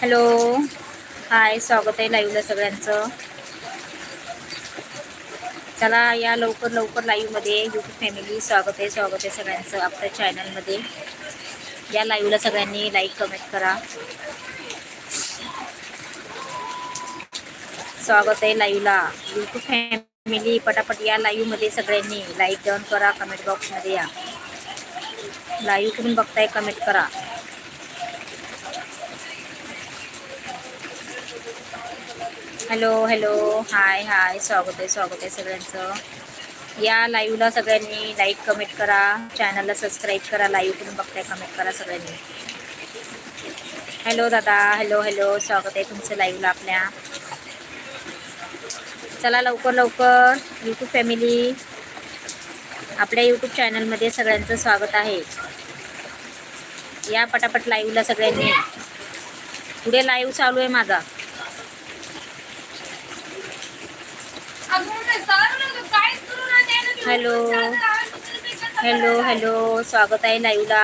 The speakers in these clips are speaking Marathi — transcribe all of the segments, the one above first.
हॅलो. हाय स्वागत आहे लाईव्हला सगळ्यांचं. चला या लवकर लवकर लाईव्हमध्ये यूट्यूब फॅमिली स्वागत आहे स्वागत आहे सगळ्यांचं आपल्या चॅनलमध्ये या लाईव्हला सगळ्यांनी लाईक कमेंट करा. स्वागत आहे लाईव्हला यूट्यूब फॅमिली पटापट या लाईव्हमध्ये सगळ्यांनी लाईक डाऊन करा कमेंट बॉक्समध्ये या. लाईव्ह करून बघताय कमेंट करा. Hello hello. Hi hi. स्वागत आहे स्वागत आहे सगळ्यांचं. या लाईव्हला सगळ्यांनी लाईक कमेंट करा. चॅनलला सबस्क्राईब करा. लाईव्ह करून बघताय कमेंट करा सगळ्यांनी. हॅलो दादा. हॅलो हॅलो स्वागत आहे तुमचं लाईव्हला आपल्या. चला लवकर लवकर. यूट्यूब फॅमिली आपल्या यूट्यूब चॅनलमध्ये सगळ्यांचं स्वागत आहे. या पटापट लाईव्हला सगळ्यांनी. पुढे लाईव्ह चालू आहे माझा. हॅलो. Hello hello. स्वागत आहे लाईव्हला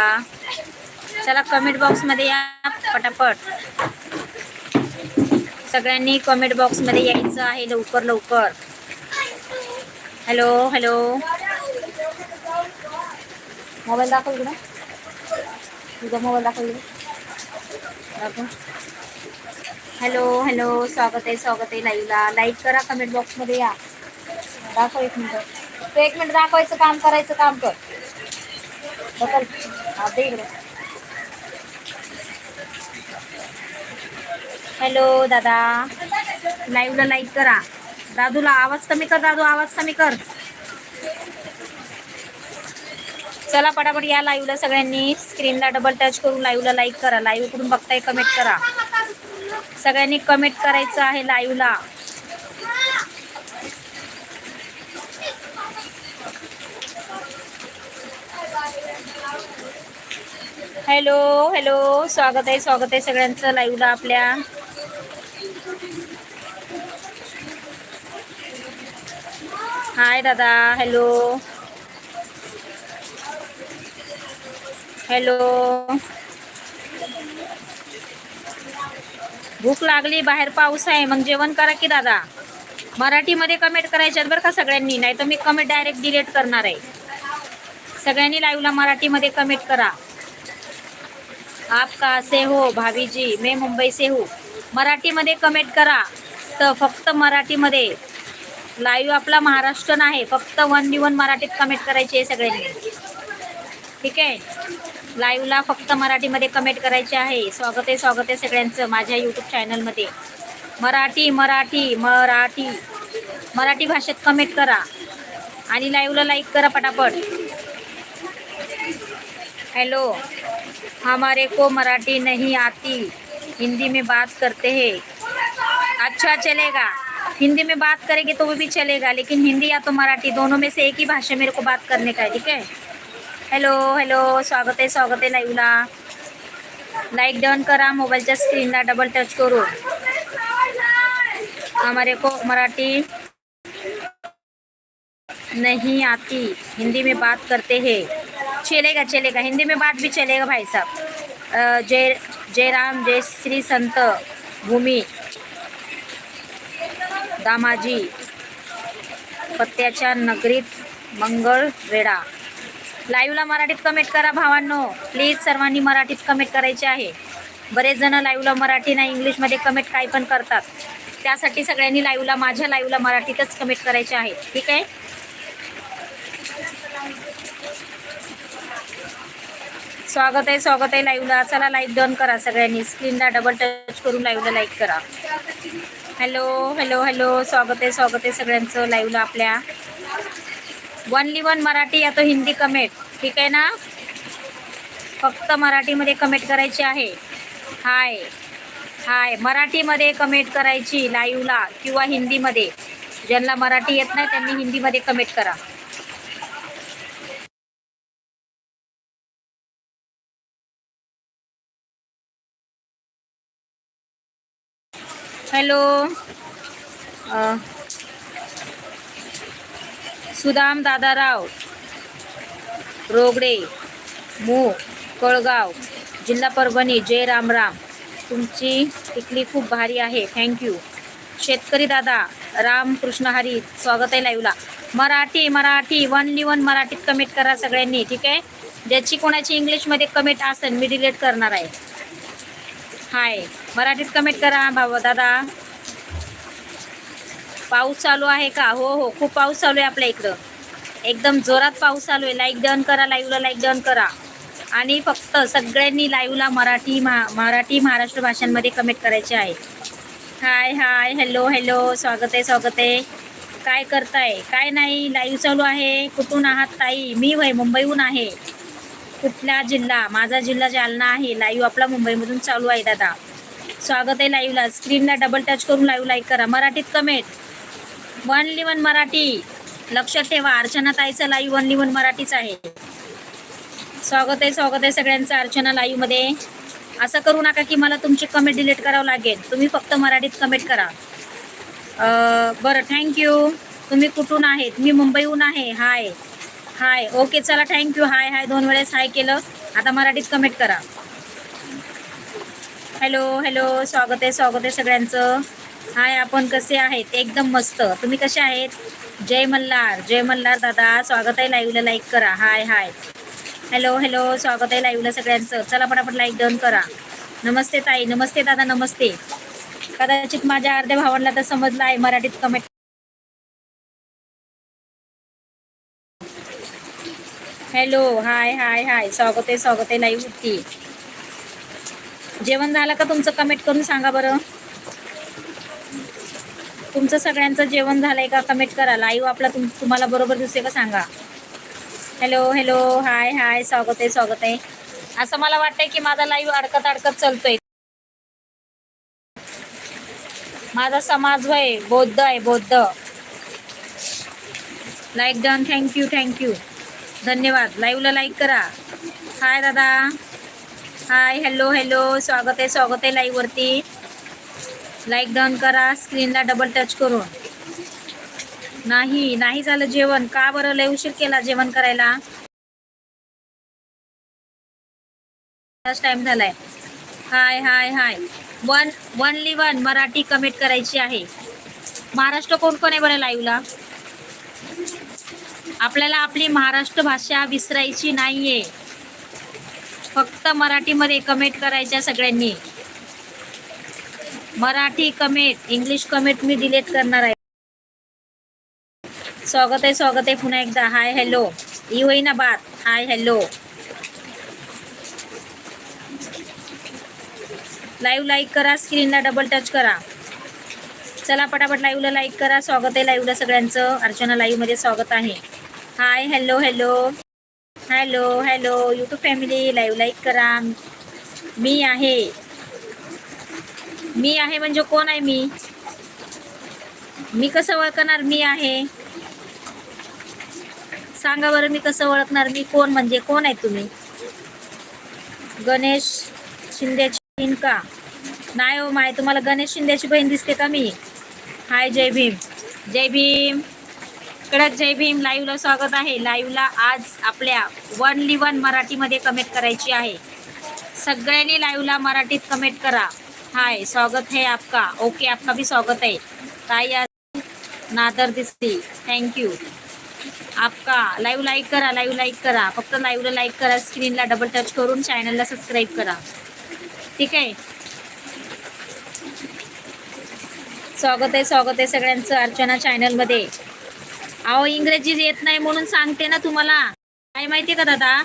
चला कमेंट बॉक्समध्ये या पटापट. सगळ्यांनी कमेंट बॉक्समध्ये यायचं आहे लवकर लवकर. Hello hello. मोबाईल दाखव इकडं. तुझा मोबाईल दाखव इकडं. दाखव. Hello hello. स्वागत आहे स्वागत आहे लाईव्हला लाईक करा कमेंट बॉक्समध्ये या. दाखव एक मिनिट. तू एक मिनिट दाखवायचं काम करायचं काम कर. हॅलो दादा. लाईव्हला लाईक करा. दादूला आवाज कमी कर दादू आवाज कमी कर. चला पटापट या लाईव्हला सगळ्यांनी. स्क्रीनला डबल टच करून लाईव्हला लाईक करा. लाईव्ह करून बघताय कमेंट करा. सगळ्यांनी कमेंट करायचं आहे लाईव्हला हॅलो हॅलो. स्वागत आहे स्वागत आहे सगळ्यांचं लाईव्हला आपल्या. हाय दादा. हॅलो हॅलो भूक लागली बाहेर पाऊस आहे. मग जेवण करा की दादा? मराठीमध्ये कमेंट करायच्यात बरं का सगळ्यांनी. नाही तर मी कमेंट डायरेक्ट डिलीट करणार आहे. सगळ्यांनी लाईव्हला मराठीमध्ये कमेंट करा. आप कहाँ से हो भाभी जी मैं मुंबई से हूँ। मराठीमध्ये कमेंट करा. तर फक्त मराठीमध्ये लाईव्ह आपला महाराष्ट्र आहे फक्त वन वन मराठीत कमेंट करायची आहे सगळ्यांनी. ठीक आहे? लाईव्हला फक्त मराठीमध्ये कमेंट करायचे आहे. स्वागत आहे स्वागत आहे सगळ्यांचं माझ्या यूट्यूब चॅनलमध्ये मराठी मराठी मराठी. मराठी भाषेत कमेंट करा. आणि लाईव्हला लाईक करा पटापट. हॅलो हमारे को मराठी नहीं आती। हिंदी में बात करते हैं। अच्छा चलेगा। हिंदी में बात करेंगे तो वो भी चलेगा, लेकिन हिंदी या तो मराठी दोनों में से एक ही भाषा मेरे को बात करने का है, ठीक है? हॅलो हॅलो स्वागत आहे स्वागत आहे लाईव्हला लाईक डन करा मोबाइल मोबाईलच्या स्क्रीनला डबल टच करून हमारे को मराठी नहीं आती। हिंदी में बात करते हैं। चलेगा चलेगा. हिंदी में बात भी चलेगा भाई साहब. जय जय राम जय श्री संत भूमी. दामाजी. पत्त्याच्या नगरीत मंगळ वेढा. लाईव्हला मराठीत कमेंट करा भावांनो. प्लीज सर्वांनी मराठीत कमेंट करायचे आहे. बरेच जण लाईव्हला मराठी नाही इंग्लिशमध्ये कमेंट काय पण करतात. त्यासाठी सगळ्यांनी लाईव्हला माझ्या लाईव्हला मराठीतच कमेंट करायचे आहे. ठीक आहे? स्वागत आहे स्वागत आहे. लाईव्हला चला लाईक डन करा सगळ्यांनी. स्क्रीनला डबल टच करून लाईव्हला लाईक करा. हॅलो हॅलो हॅलो स्वागत आहे स्वागत आहे सगळ्यांचं लाईव्हला आपल्या. वनली वन मराठी या तो हिंदी कमेंट ठीक आहे ना? फक्त मराठीमध्ये कमेंट करायची आहे. हाय हाय मराठीमध्ये कमेंट करायची लाईव्हला किंवा हिंदीमध्ये. ज्यांना मराठी येत नाही त्यांनी हिंदीमध्ये कमेंट करा. हॅलो. सुदाम दादाराव रोगडे मू कळगाव जिल्हा परभणी जय रामराम तुमची टिकली खूप भारी आहे. थँक्यू शेतकरी दादा राम कृष्ण हरी स्वागत आहे लाईव्हला मराठी मराठी वनली वन मराठीत कमेंट करा सगळ्यांनी ठीक आहे? ज्याची कोणाची इंग्लिशमध्ये कमेंट असेल मी डिलीट करणार आहे. हाय मराठीत कमेंट करा भाऊ दादा. पाऊस चालू आहे का? हो हो खूप पाऊस चालू आहे आपल्या इकडं. एकदम जोरात पाऊस चालू आहे. लाईक डन करा लाईव्हला लाईक डन करा. आणि फक्त सगळ्यांनी लाईव्हला मराठी महा मराठी महाराष्ट्र भाषांमध्ये कमेंट करायचे आहे. हाय हाय हॅलो हॅलो स्वागत आहे स्वागत आहे. काय करताय? काय नाही लाईव्ह चालू आहे. कुठून आहात ताई? मी वय मुंबईहून आहे. कुठला जिल्हा? माझा जिल्हा जालना आहे. लाईव्ह आपला मुंबईमधून चालू आहे दादा. स्वागत आहे लाईव्हला स्क्रीनला डबल टच करून लाईव्ह लाईक करा. मराठीत कमेंट वनली वन मराठी. लक्षात ठेवा. अर्चना ताईचं लाईव्ह वनली वन मराठीच आहे. स्वागत आहे स्वागत आहे सगळ्यांचं अर्चना लाईव्हमध्ये असं करू नका की मला तुमची कमेंट डिलीट करावं लागेल. तुम्ही फक्त मराठीत कमेंट करा. बरं थँक्यू तुम्ही कुठून आहेत? मी मुंबईहून आहे. हाय हाय ओके चला थँक्यू हाय हाय दोन वेळेस हाय केलं. आता मराठीत कमेंट करा. हॅलो हॅलो स्वागत आहे स्वागत आहे सगळ्यांचं. हाय आपण कसे आहेत? एकदम मस्त. तुम्ही कसे आहेत? जय मल्हार जय मल्हार दादा. स्वागत आहे लाईव्हला लाईक करा. हाय हाय. हॅलो हॅलो स्वागत आहे लाईव्हला सगळ्यांचं. चला पण आपण लाईक डन करा. नमस्ते ताई. नमस्ते दादा नमस्ते. कदाचित माझ्या अर्ध्या भावांना तर समजलं आहे मराठीत comment hello hi hi hi. स्वागत आहे स्वागत आहे लाईव्ह होती जेवण झालं का तुमचं कमेंट करून सांगा बरं. तुमचं सगळ्यांचं जेवण झालंय का कमेंट करा लाईव्ह हो, आपला तुम तुम्हाला बरोबर दिसते का सांगा. हॅलो हॅलो हाय हाय स्वागत आहे स्वागत आहे. असं मला वाटतंय की माझा लाईव्ह अडकत अडकत चालतोय. माझा समाज होय बौद्ध आहे बौद्ध. लाईक डन थँक्यू थँक्यू धन्यवाद. लाईव्हला लाईक करा. हाय दादा. हाय हॅलो हॅलो स्वागत आहे स्वागत आहे लाईव्हवरती लाईक डन करा स्क्रीनला डबल टच करून. नाही नाही झालं जेवण. का बरं? लय उशीर केला जेवण करायला. टाइम झालाय. Hi hi hi one only one Marathi comment करायची आहे. महाराष्ट्र कोण कोण आहे बरं लाईव्हला आपल्याला आपली महाराष्ट्र भाषा विसरायची नाहीये. फक्त मराठीमध्ये कमेंट करायच्या सगळ्यांनी. मराठी कमेंट इंग्लिश कमेंट मी डिलीट करणार आहे. स्वागत आहे स्वागत आहे पुन्हा एकदा. Hi hello. ही होईना बात. Hi hello. लाईव्ह लाईक करा स्क्रीनला डबल टच करा. चला पटापट लाईव्हला लाईक करा. स्वागत आहे लाईव्हला सगळ्यांचं. अर्चना लाईव्हमध्ये स्वागत आहे. Hi hello hello. Hello hello YouTube family live like करा. मी आहे. मी आहे म्हणजे कोण आहे मी? मी कसं ओळखणार? मी आहे. सांगा बरं मी कसं ओळखणार? मी कोण म्हणजे कोण आहे तुम्ही? गणेश शिंदेची बहीण का? नाही हो माय तुम्हाला गणेश शिंदेची बहीण दिसते का मी? हाय जय भीम. जय भीम. सगळ्यात जय भीम लाईव्हला स्वागत आहे. लाईव्हला आज आपल्या वनली वन मराठीमध्ये कमेंट करायची आहे. सगळ्यांनी लाईव्हला मराठीत कमेंट करा. हाय स्वागत है आपका. ओके आपका भी स्वागत है ताई नादर दिसते. थँक्यू आपका लाईव्ह लाईक करा लाईव्ह लाईक करा. फक्त लाईव्हला लाईक करा. स्क्रीनला डबल टच करून चॅनलला सबस्क्राईब करा. ठीक आहे? स्वागत आहे स्वागत आहे सगळ्यांचं अर्चना चॅनलमध्ये अहो इंग्रजी येत नाही म्हणून सांगते ना तुम्हाला. काय माहितीये का दादा?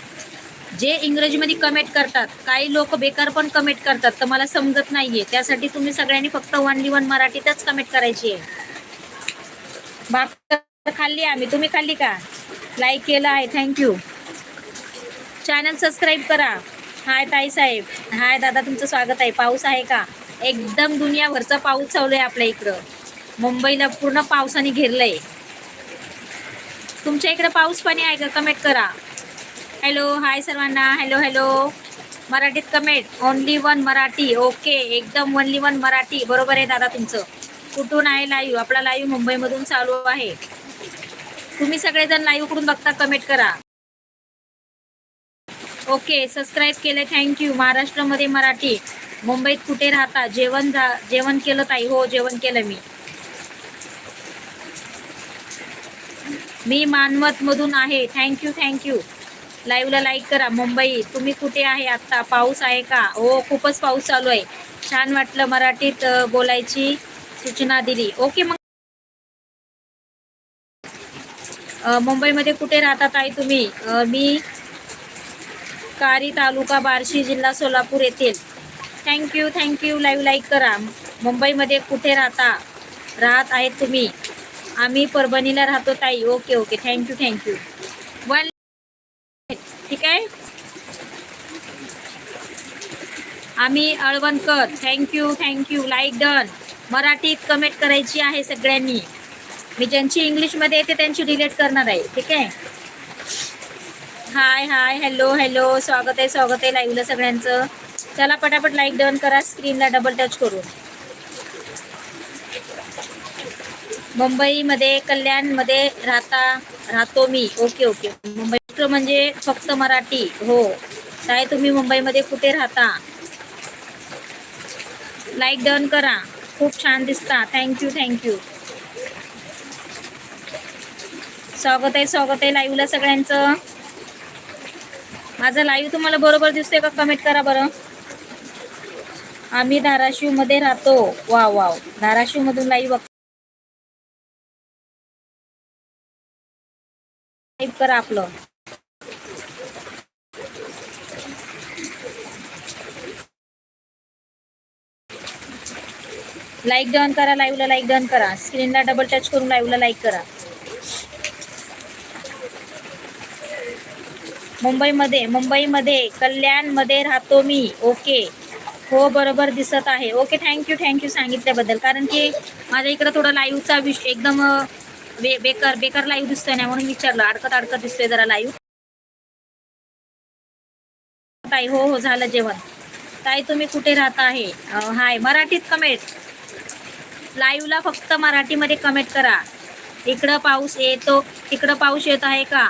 जे इंग्रजीमध्ये कमेंट करतात काही लोक बेकार पण कमेंट करतात तर मला समजत नाहीये. त्यासाठी तुम्ही सगळ्यांनी फक्त वनली वन मराठीतच कमेंट करायची. आहे भाकर खाल्ली आम्ही. तुम्ही खाल्ली का? लाईक केलं आहे. थँक्यू चॅनल सबस्क्राईब करा. हाय ताई साहेब. हाय दादा तुमचं स्वागत आहे. पाऊस आहे का? एकदम दुनियाभरचा पाऊस चालू आहे आपल्या इकडं. मुंबईला पूर्ण पावसाने घेरलंय. तुमच्या इकडे पाऊस पाणी आहे का? कमेंट करा. हॅलो हाय सर्वांना. हॅलो हॅलो मराठीत comment only one Marathi. Okay एकदम ओनली वन मराठी. बरोबर आहे दादा तुमचं. कुठून आहे लाईव्ह आपला लाईव्ह मुंबईमधून चालू आहे. तुम्ही सगळेजण लाईव्हकडून बघता कमेंट करा. ओके सबस्क्राईब केले. थँक्यू महाराष्ट्रामध्ये मराठी. मुंबईत कुठे राहता? जेवण जा जेवण केलं ताई? हो जेवण केलं मी. मी मानवत मधून आहे. थँक्यू थँक्यू लाईव्हला लाईक करा. मुंबई तुम्ही कुठे आहे आत्ता? पाऊस आहे का? हो खूपच पाऊस चालू आहे. छान वाटलं मराठीत बोलायची सूचना दिली. ओके मग मुंबईमध्ये कुठे राहतात आहे तुम्ही? मी कारी तालुका बार्शी जिल्हा सोलापूर येथील. थँक्यू थँक्यू लाईव्ह लाईक करा. मुंबईमध्ये कुठे राहता? राहत आहेत तुम्ही? आम्ही परभणीला राहतो ताई. Okay okay thank you thank you one ठीक आहे? आम्ही Alwankar. Thank you thank you like done मराठीत कमेंट करायची आहे सगळ्यांनी. मी ज्यांची इंग्लिशमध्ये येते त्यांची डिलीट करणार आहे. ठीक आहे? हाय हाय हॅलो हॅलो स्वागत आहे स्वागत आहे लाईव्हला सगळ्यांचं. चला पटापट लाईक डन करा. स्क्रीनला डबल टच करून. मुंबईमध्ये कल्याणमध्ये राहता राहतो मी. ओके ओके मुंबई म्हणजे फक्त मराठी. हो. काय तुम्ही मुंबईमध्ये कुठे राहता? लाईक डन करा. खूप छान दिसता. थँक्यू थँक्यू स्वागत आहे स्वागत आहे लाईव्हला सगळ्यांचं. माझं लाईव्ह तुम्हाला बरोबर दिसतोय का? कमेंट करा बरं. आम्ही धाराशिवमध्ये राहतो. वा वाव धाराशिव मधून लाईव्ह टाईप करा आपलं. लाईक डन करा लाईव्हला लाईक डन करा. स्क्रीनला डबल टच करून लाईव्हला लाईक करा. मुंबईमध्ये मुंबईमध्ये कल्याणमध्ये राहतो मी. ओके हो बरोबर दिसत आहे. ओके थँक्यू थँक्यू सांगितल्याबद्दल. कारण की माझ्या इकडं थोडं लाईव्हचा विष एकदम बे बेकार बेकार लाईव्ह दिसतोय ना म्हणून विचारलं. अडकत अडकत दिसतोय जरा लाईव्ह ताई हो हो झालं जेवण. ताई तुम्ही कुठे राहता आहे? हाय मराठीत कमेंट लाईव्हला फक्त मराठीमध्ये कमेंट करा. इकडं पाऊस येतो तिकडं पाऊस येत आहे का?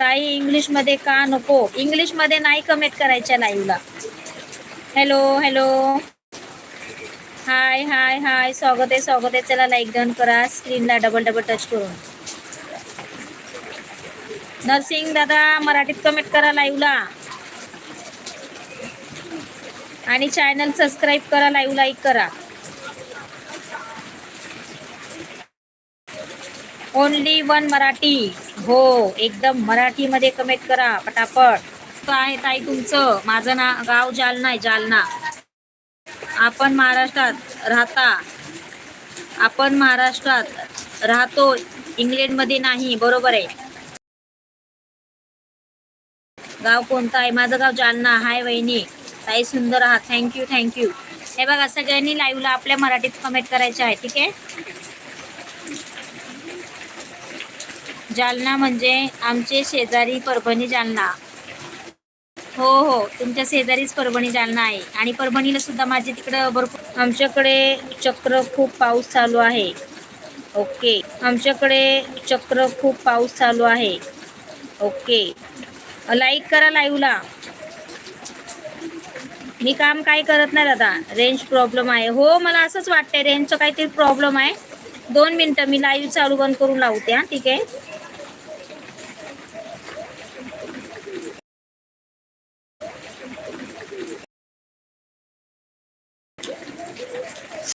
ताई इंग्लिशमध्ये का नको? इंग्लिशमध्ये नाही कमेंट करायच्या लाईव्हला hello hello hi hi hi स्वागत आहे स्वागत आहे. चला लाईक डन करा. स्क्रीनला डबल डबल टच करून. नर्सिंग दादा मराठीत कमेंट करा लाईव्हला आणि चॅनल सबस्क्राईब करा लाईव्ह लाईक करा. Only one Marathi. हो एकदम मराठीमध्ये कमेंट करा पटापट. तो आहे ताई तुमचं? माझं ना गाव जालना आहे जालना. आपण महाराष्ट्रात राहता आपण महाराष्ट्रात राहतो इंग्लंडमध्ये नाही बरोबर आहे. गाव कोणतं आहे? माझं गाव जालना. हाय वहिनी. ताई सुंदर आहात. थँक्यू थँक्यू हे बघा सगळ्यांनी लाईव्हला आपल्या मराठीत कमेंट करायचे आहे ठीक आहे? जालना म्हणजे आमचे शेजारी परभणी जालना. हो हो. तुमच्या शेजारीच परभणी जालना आहे. आणि परभणीला सुद्धा माझे तिकडं भरपूर आमच्याकडे चक्र खूप पाऊस चालू आहे. ओके. आमच्याकडे चक्र खूप पाऊस चालू आहे. ओके. लाईक करा लाईव्हला. मी काम काय करत नाही दादा. रेंज प्रॉब्लेम आहे. हो मला असंच वाटतंय. रेंजचं काहीतरी प्रॉब्लेम आहे. दोन मिनटं मी लाईव्ह चालू बंद करून लावते हां. ठीक आहे?